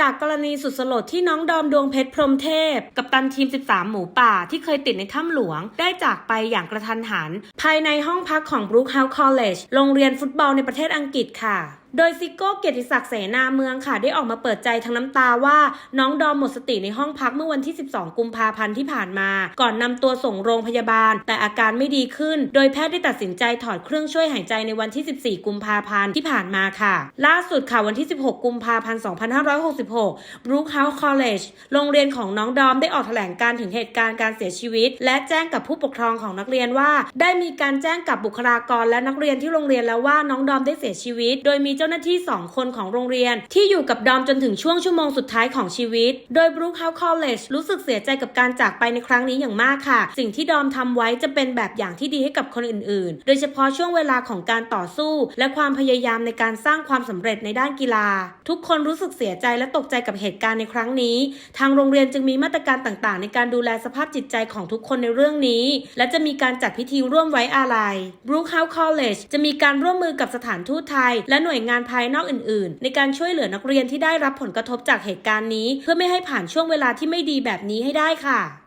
จากกรณีสุดสลดที่น้องดอมดวงเพชรพรหมเทพ กับตันทีม 13 หมูป่าที่เคยติดในถ้ำหลวง ได้จากไปอย่างกระทันหัน ภายในห้องพักของ Brookhouse College โรงเรียนฟุตบอลในประเทศอังกฤษค่ะ โดยซิโก้เกียรติศักดิ์เสนาเมืองค่ะ ได้ออกมาเปิดใจทั้งน้ำตาว่า น้องดอมหมดสติในห้องพักเมื่อวันที่ 12 กุมภาพันธ์ที่ผ่านมา ก่อนนำตัวส่งโรงพยาบาล แต่อาการไม่ดีขึ้น โดยแพทย์ได้ตัดสินใจถอดเครื่องช่วยหายใจในวันที่ 14 กุมภาพันธ์ที่ผ่านมาค่ะ ล่าสุดค่ะวันที่ 16 กุมภาพันธ์ 2566 Brookhouse College โรงเรียนของน้องดอมได้ออกแถลงการถึงเหตุการณ์การเสียชีวิต และแจ้งกับผู้ปกครองของนักเรียนว่า ได้มีการแจ้งกับบุคลากรและนักเรียนที่โรงเรียนแล้วว่าน้องดอมได้เสียชีวิต โดยมีเจ้า้าหน้าที่ 2 คนของโรงเรียน ที่อยู่กับดอมจนถึงช่วงชั่วโมงสุดท้ายของชีวิต โดย Brookhouse College รู้สึกเสียใจกับการจากไปในครั้งนี้อย่างมากค่ะ สิ่งที่ดอมทำไว้จะเป็นแบบอย่างที่ดีให้กับคนอื่นๆ โดยเฉพาะช่วงเวลาของการต่อสู้ และความพยายามในการสร้างความสำเร็จในด้านกีฬา ทุกคนรู้สึกเสียใจและตกใจกับเหตุการณ์ในครั้งนี้ ทางโรงเรียนจึงมีมาตรการต่างๆ ในการดูแลสภาพจิตใจของทุกคนในเรื่องนี้ และจะมีการจัดพิธีร่วมไว้อาลัย Brookhouse College จะมีการร่วมมือกับสถานทูตไทย และหน่วยงานภายนอกอื่น ๆ ในการช่วยเหลือนักเรียนที่ได้รับผลกระทบจากเหตุการณ์นี้ เพื่อไม่ให้ผ่านช่วงเวลาที่ไม่ดีแบบนี้ให้ได้ค่ะ